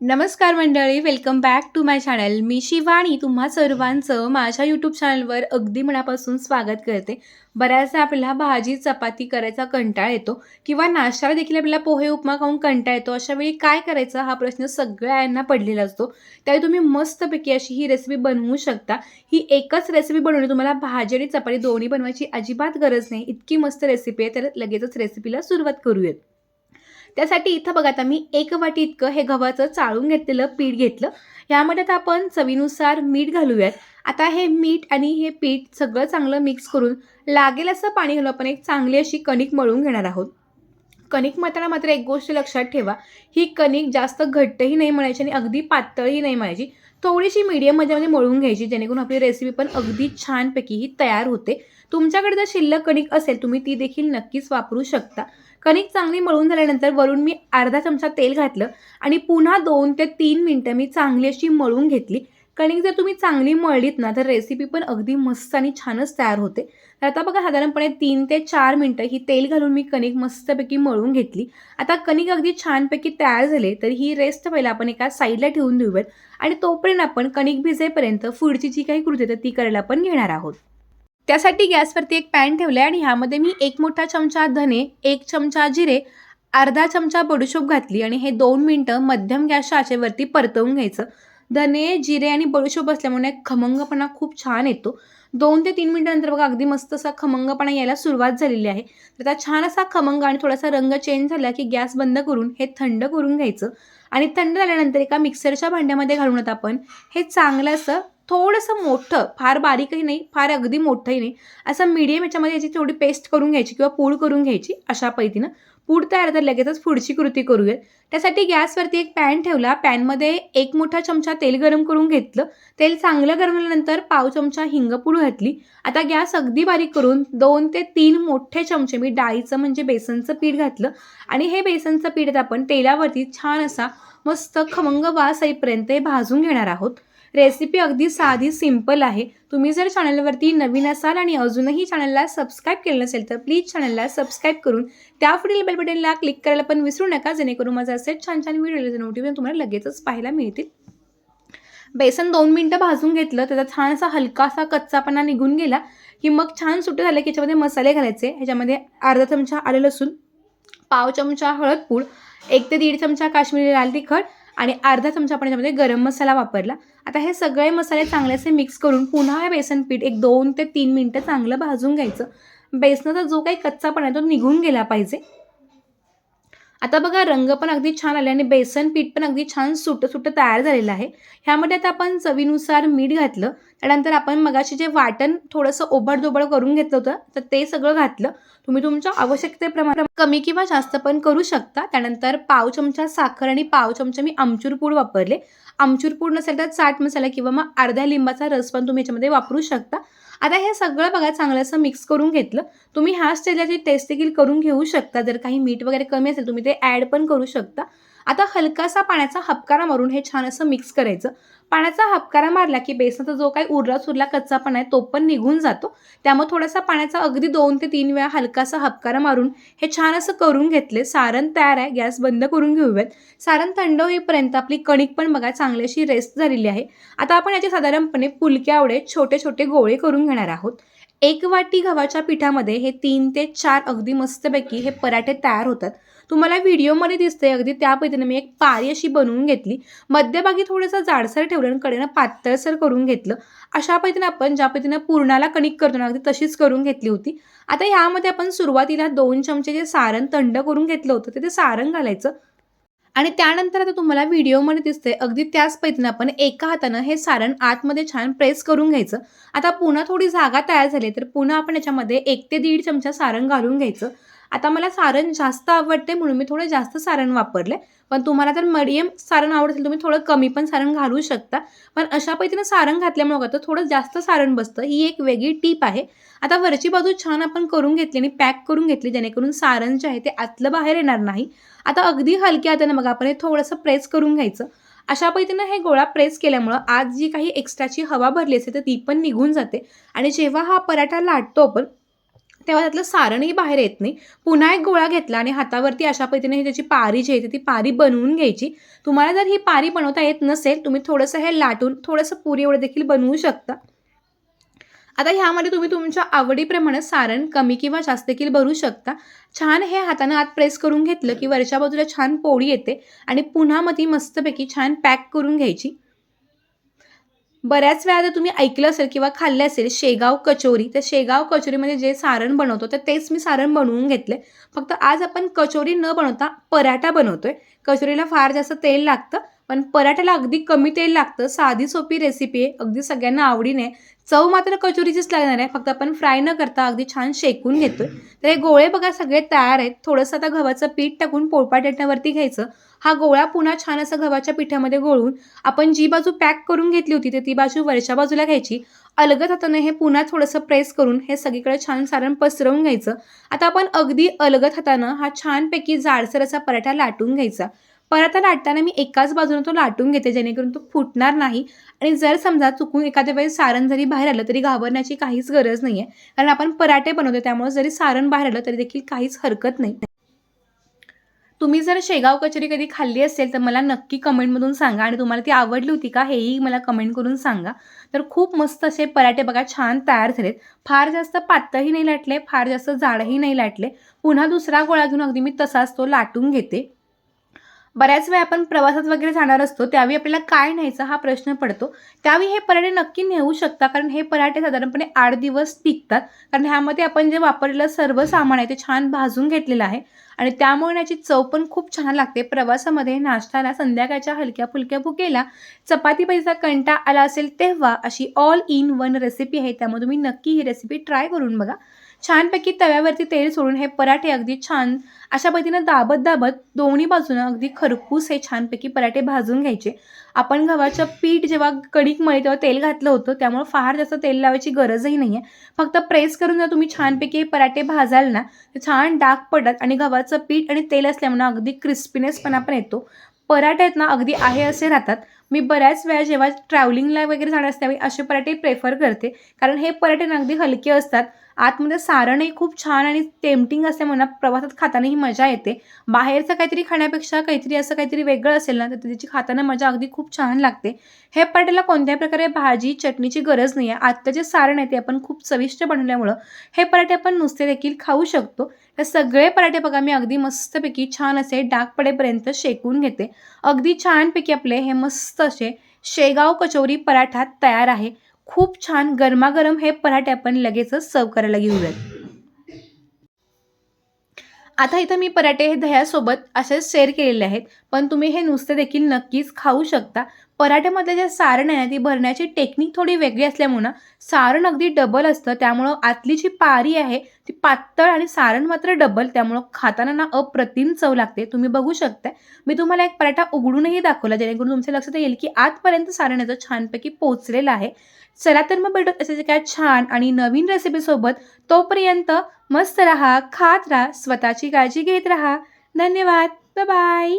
नमस्कार मंडळी welcome back to my channel मी शिवाणी तुम्हा सर्वांचं माझ्या यूट्यूब चॅनलवर अगदी मनापासून स्वागत करते. बऱ्याचदा आपल्याला भाजी चपाती करायचा कंटाळ येतो किंवा नाश्त्याला देखील आपल्याला पोहे उपमा खाऊन कंटाळ येतो. अशा वेळी काय करायचं हा प्रश्न सगळ्यांना पडलेला असतो. त्यावेळी तुम्ही मस्तपैकी अशी ही रेसिपी बनवू शकता. ही एकच रेसिपी बनवणे तुम्हाला भाजी आणि चपाती दोन्ही बनवायची अजिबात गरज नाही. इतकी मस्त रेसिपी आहे तर लगेचच रेसिपीला सुरुवात करूयात. त्यासाठी इथं बघा आता मी एक वाटी इतकं हे गव्हाचं चाळून घेतलेलं पीठ घेतलं. ह्यामध्ये आता आपण चवीनुसार मीठ घालूयात. आता हे मीठ आणि हे पीठ सगळं चांगलं मिक्स करून लागेल असं पाणी घालून आपण एक चांगली अशी कणिक मळून घेणार आहोत. कणिक मळताना मात्र एक गोष्ट लक्षात ठेवा ही कणिक जास्त घट्टही नाही म्हणायची आणि अगदी पातळही नाही म्हणायची थोडीशी मीडियममध्ये मळून घ्यायची जेणेकरून आपली रेसिपी पण अगदी छानपैकी ही तयार होते. तुमच्याकडे जर शिल्लक कणिक असेल तुम्ही ती देखील नक्कीच वापरू शकता. कणिक चांगली मळून झाल्यानंतर वरून मी अर्धा चमचा तेल घातलं आणि पुन्हा दोन ते तीन मिनटं मी चांगली अशी मळून घेतली. कणिक जर तुम्ही चांगली मळलीत ना तर रेसिपी पण अगदी मस्त आणि छानच तयार होते. तर आता बघा साधारणपणे तीन ते चार मिनटं ही तेल घालून मी कणिक मस्तपैकी मळून घेतली. आता कणिक अगदी छानपैकी तयार झाले तर ही रेस्ट पहिला आपण एका साईडला ठेवून देऊयात. आणि तोपर्यंत आपण कणिक भिजेपर्यंत पुढची जी काही कृती आहे तर ती करायला पण घेणार आहोत. त्यासाठी गॅसवरती एक पॅन ठेवलं आहे आणि ह्यामध्ये मी एक मोठा चमचा धने एक चमचा जिरे अर्धा चमचा बडूशोप घातली आणि हे दोन मिनटं मध्यम गॅसच्या आचेवरती परतवून घ्यायचं. धने जिरे आणि बडूशोप असल्यामुळे खमंगपणा खूप छान येतो. दोन ते तीन मिनटानंतर बघा अगदी मस्त असा खमंगपणा यायला सुरुवात झालेली आहे. तर आता छान असा खमंग आणि थोडासा रंग चेंज झाला की गॅस बंद करून हे थंड करून घ्यायचं. आणि थंड झाल्यानंतर एका मिक्सरच्या भांड्यामध्ये घालून आपण हे चांगलं असं थोडंसं मोठं फार बारीकही नाही फार अगदी मोठंही नाही असं मीडियम याच्यामध्ये याची थोडी पेस्ट करून घ्यायची किंवा पूड करून घ्यायची अशा पद्धतीनं. पूड तयार तर लगेचच पुढची कृती करूयात. त्यासाठी गॅसवरती एक पॅन ठेवला. पॅनमध्ये एक मोठा चमचा तेल गरम करून घेतलं. तेल चांगलं गरम झाल्यानंतर पाव चमचा हिंगपूड घातली. आता गॅस अगदी बारीक करून दोन ते तीन मोठे चमचे मी डाळीचं म्हणजे बेसनचं पीठ घातलं. आणि हे बेसनचं पीठ आपण तेलावरती छान असा मस्त खमंग वास येईपर्यंत हे भाजून घेणार आहोत. रेसिपी अगदी साधी सिंपल आहे. तुम्ही जर चॅनलवरती नवीन असाल आणि अजूनही चॅनलला सबस्क्राईब केलं नसेल तर प्लीज चॅनलला सबस्क्राईब करून त्या पुढील बेल बटनला क्लिक करायला पण विसरू नका जेणेकरून माझं असे छान छान व्हिडिओ नोटिफिकेशन तुम्हाला लगेचच पाहायला मिळतील. बेसन दोन मिनटं भाजून घेतलं त्याचा छान असा हलकासा कच्चापणा निघून गेला की मग छान सुटे झालं की याच्यामध्ये मसाले घालायचे. ह्याच्यामध्ये अर्धा चमचा आलं लसूण पाव चमचा हळद पूड एक ते दीड चमचा काश्मीरी लाल तिखट आणि अर्धा चमचा आपण याच्यामध्ये गरम मसाला वापरला. आता हे सगळे मसाले चांगले असे मिक्स करून पुन्हा हे बेसन पीठ एक दोन ते तीन मिनटं चांगलं भाजून घ्यायचं. बेसनाचा जो काही कच्चापणा आहे तो निघून गेला पाहिजे. आता बघा रंग पण अगदी छान आले आणि बेसन पीठ पण अगदी छान सुटं सुटं तयार झालेलं आहे. ह्यामध्ये आता आपण चवीनुसार मीठ घातलं. त्यानंतर आपण मगाशी जे वाटण थोडंसं ओबडधोबड करून घेतलं होतं तर ते सगळं घातलं. तुम्ही तुमच्या आवश्यकतेप्रमाणे कमी किंवा जास्त पण करू शकता. त्यानंतर पाव चमचा साखर आणि पाव चमचा मी आमचूर पूड वापरले. आमचूर पूड नसेल तर चाट मसाला किंवा मग अर्ध्या लिंबाचा रस पण तुम्ही याच्यामध्ये वापरू शकता. आता हे सगळं बघा चांगलं असं मिक्स करून घेतलं. तुम्ही ह्या स्टेजला टेस्ट देखील करून घेऊ शकता. जर काही मीठ वगैरे कमी असेल तुम्ही ते ॲड पण करू शकता. आता हलकासा पाण्याचा हपकारा मारून हे छान असं मिक्स करायचं. पाण्याचा हपकारा मारला की बेसनाचा जो काही उरला सुरला कच्चापणा आहे तो पण निघून जातो. त्यामुळे थोडासा पाण्याचा अगदी दोन ते तीन वेळा हलकासा हपकारा मारून हे छान असं करून घेतले. सारण तयार आहे गॅस बंद करून घेऊयात. सारण थंड होईपर्यंत आपली कणिक पण बघा चांगली अशी रेस्ट झालेली आहे. आता आपण याचे साधारणपणे पुलक्यावडे छोटे छोटे गोळे करून घेणार आहोत. एक वाटी गव्हाच्या पिठामध्ये हे तीन ते चार अगदी मस्तपैकी हे पराठे तयार होतात. तुम्हाला व्हिडिओमध्ये दिसते अगदी त्या पद्धतीने मी एक पारी अशी बनवून घेतली. मध्यभागी थोडंसं जाडसर ठेवलं आणि कडेनं पातळसर करून घेतलं. अशा पद्धतीने आपण ज्या पद्धतीनं पूर्णाला कणिक करतो ना अगदी तशीच करून घेतली होती. आता ह्यामध्ये आपण सुरुवातीला दोन चमचे जे सारण थंड करून घेतलं होतं ते ते सारण घालायचं. आणि त्यानंतर आता तुम्हाला व्हिडिओमध्ये दिसते अगदी त्याच पैतीने आपण एका हातानं हे सारण आतमध्ये छान प्रेस करून घ्यायचं. आता पुन्हा थोडी जागा तयार झाली तर पुन्हा आपण याच्यामध्ये एक ते दीड चमचा सारण घालून घ्यायचं. आता मला सारण जास्त आवडते म्हणून मी थोडं जास्त सारण वापरले पण तुम्हाला जर मडियम सारण आवडतील तुम्ही थोडं कमी पण सारण घालू शकता. पण अशा पद्धतीनं सारण घातल्यामुळे तर थोडं जास्त सारण बसतं. ही एक वेगळी टीप आहे. आता वरची बाजू छान आपण करून घेतली आणि पॅक करून घेतली जेणेकरून सारण जे आहे ते आतलं बाहेर येणार नाही. आता अगदी हलक्या हाताने मग आपण हे थोडंसं प्रेस करून घ्यायचं. अशा पद्धतीनं हे गोळा प्रेस केल्यामुळं आज जी काही एक्स्ट्राची हवा भरली असते तर ती पण निघून जाते. आणि जेव्हा हा पराठा लाटतो आपण तेव्हा त्यातलं सारणही बाहेर येत नाही. पुन्हा एक गोळा घेतला आणि हातावरती अशा पद्धतीने ही त्याची पारी जी आहे ती पारी बनवून घ्यायची. तुम्हाला जर ही पारी बनवता येत नसेल तुम्ही थोडंसं हे लाटून थोडंसं पुरी एवढं देखील बनवू शकता. आता ह्यामध्ये तुम्ही तुमच्या आवडीप्रमाणे सारण कमी किंवा जास्त देखील भरू शकता. छान हे हातानं आत प्रेस करून घेतलं की वरच्या बाजूला छान पोळी येते आणि पुन्हा मग ती मस्तपैकी छान पॅक करून घ्यायची. बऱ्याच वेळा जर तुम्ही ऐकलं असेल किंवा खाल्लं असेल शेगाव कचोरी तर शेगाव कचोरीमध्ये जे सारण बनवतो तर तेच मी सारण बनवून घेतले. फक्त आज आपण कचोरी न बनवता पराठा बनवतोय. कचोरीला फार जास्त तेल लागतं. पण पराठ्याला अगदी कमी तेल लागतं. साधी सोपी रेसिपी आहे. अगदी सगळ्यांना आवडीने. चव मात्र कचोरीचीच लागणार आहे. फक्त आपण फ्राय न करता अगदी छान शेकून घेतोय. तर हे गोळे बघा सगळे तयार आहेत. थोडंसं आता गव्हाचं पीठ टाकून पोळपाट येण्यावरती घ्यायचं. हा गोळा पुन्हा छान असं गव्हाच्या पिठामध्ये गोळून आपण जी बाजू पॅक करून घेतली होती तर ती बाजू वरच्या बाजूला घ्यायची. अलगद हाताने हे पुन्हा थोडंसं प्रेस करून हे सगळीकडे छान सारण पसरवून घ्यायचं. आता आपण अगदी अलगद हातानं हा छानपैकी जाडसर असा पराठा लाटून घ्यायचा. परत लाटताना मी एकाच बाजूने तो लाटून घेते जेणेकरून तो फुटणार नाही. आणि जर समजा चुकून एखाद्या वेळेस सारण जरी बाहेर आलं तरी घाबरण्याची काहीच गरज नाही आहे कारण आपण पराठे बनवतो त्यामुळे जरी सारण बाहेर आलं तरी देखील काहीच हरकत नाही. तुम्ही जर शेगाव कचोरी कधी खाल्ली असेल तर मला नक्की कमेंटमधून सांगा आणि तुम्हाला ती आवडली होती का हेही मला कमेंट करून सांगा. तर खूप मस्त असे पराठे बघा छान तयार झालेत. फार जास्त पातळही नाही लाटले फार जास्त जाडही नाही लाटले. पुन्हा दुसरा गोळा घेऊन अगदी मी तसाच तो लाटून घेते. बऱ्याच वेळा आपण प्रवासात वगैरे जाणार असतो त्यावेळी आपल्याला काय न्यायचा हा प्रश्न पडतो. त्यावेळी हे पराठे नक्की नेऊ शकता कारण हे पराठे साधारणपणे आठ दिवस टिकतात. कारण ह्यामध्ये आपण जे वापरलेलं सर्व सामान आहे ते छान भाजून घेतलेलं आहे. आणि त्यामुळे याची चव पण खूप छान लागते. प्रवासामध्ये नाश्त्याला संध्याकाळच्या हलक्या फुलक्या भुकेला चपाती भाजीचा कंटा आला असेल तेव्हा अशी ऑल इन वन रेसिपी आहे. त्यामुळे तुम्ही नक्की ही रेसिपी ट्राय करून बघा. छानपैकी तव्यावरती तेल सोडून हे पराठे अगदी छान अशा पद्धतीनं दाबत दाबत दोन्ही बाजूनं अगदी खरपूस हे छानपैकी पराठे भाजून घ्यायचे. आपण गव्हाचं पीठ जेव्हा कणिक मळे तेव्हा तेल घातलं होतं त्यामुळे फार जास्त तेल लावायची गरजही नाही आहे फक्त प्रेस करून जर तुम्ही छानपैकी हे पराठे भाजाल ना तर छान डाग पडतात आणि गव्हाचं पीठ आणि तेल असल्यामुळे अगदी क्रिस्पीनेसपणा पण येतो. पराठे आहेत ना अगदी आहे असे राहतात. मी बऱ्याच वेळा जेव्हा ट्रॅव्हलिंगला वगैरे जाणार असते त्यावेळी असे पराठे प्रेफर करते. कारण हे पराठे ना अगदी हलके असतात. आतमध्ये सारणही खूप छान आणि टेम्पटिंग असते म्हणा प्रवासात खाताना ही मजा येते. बाहेरचं काहीतरी खाण्यापेक्षा काहीतरी असं काहीतरी वेगळं असेल ना तर त्याची खाताना मजा अगदी खूप छान लागते. हे पराठ्याला कोणत्याही प्रकारे भाजी चटणीची गरज नाही आहे आत्ता जे सारण आहे ते आपण खूप चविष्ट बनवल्यामुळं हे पराठे आपण नुसते देखील खाऊ शकतो. हे सगळे पराठे बघा मी अगदी मस्तपैकी छान असे डाग पडेपर्यंत शेकून घेते. अगदी छानपैकी आपले हे मस्त असे शेगाव कचोरी पराठा तयार आहे. खूप छान गरमागरम हे पराठे आपण लगेचच सर्व करायला घेऊयात. आता इथं मी पराठे हे दह्यासोबत असेच शेअर केलेले आहेत. पण तुम्ही हे नुसते देखील नक्कीच खाऊ शकता. पराठ्यामधले जे सारण आहे ना ती भरण्याची टेक्निक थोडी वेगळी असल्यामुळं सारण अगदी डबल असतं. त्यामुळं आतली जी पारी आहे ती पातळ आणि सारण मात्र डबल त्यामुळं खाताना ना अप्रतिम चव लागते. तुम्ही बघू शकता मी तुम्हाला एक पराठा उघडूनही दाखवला जेणेकरून तुमच्या लक्षात येईल की आतपर्यंत सारण याचं छानपैकी पोचलेलं आहे. चला तर मग भेटत असे काय छान आणि नवीन रेसिपीसोबत तोपर्यंत मस्त राहा खात राहा स्वतःची काळजी घेत राहा. धन्यवाद. बाय